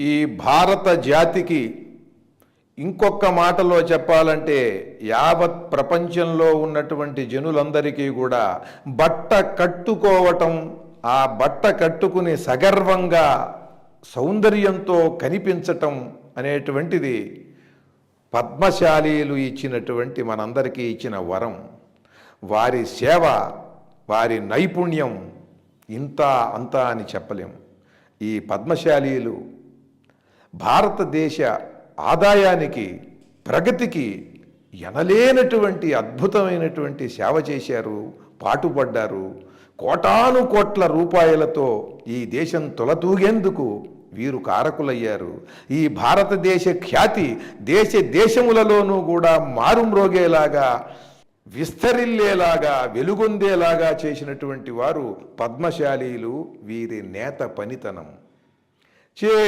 ఈ భారత జాతికి ఇంకొక మాటలో చెప్పాలంటే యావత్ ప్రపంచంలో ఉన్నటువంటి జనులందరికీ కూడా బట్ట కట్టుకోవటం ఆ బట్ట కట్టుకుని సగర్వంగా సౌందర్యంతో కనిపించటం అనేటువంటిది పద్మశాలీలు ఇచ్చినటువంటి మనందరికీ ఇచ్చిన వరం. వారి సేవ వారి నైపుణ్యం ఇంత అంత అని చెప్పలేం. ఈ పద్మశాలీలు భారతదేశ ఆదాయానికి ప్రగతికి ఎనలేనటువంటి అద్భుతమైనటువంటి సేవ చేశారు పాటుపడ్డారు. కోటాను కోట్ల రూపాయలతో ఈ దేశం తొలతూగేందుకు వీరు కారకులయ్యారు. ఈ భారతదేశ ఖ్యాతి దేశ దేశములలోనూ కూడా మారుమ్రోగేలాగా విస్తరిల్లేలాగా వెలుగొందేలాగా చేసినటువంటి వారు పద్మశాలీలు వీరి నేత పనితనం. చే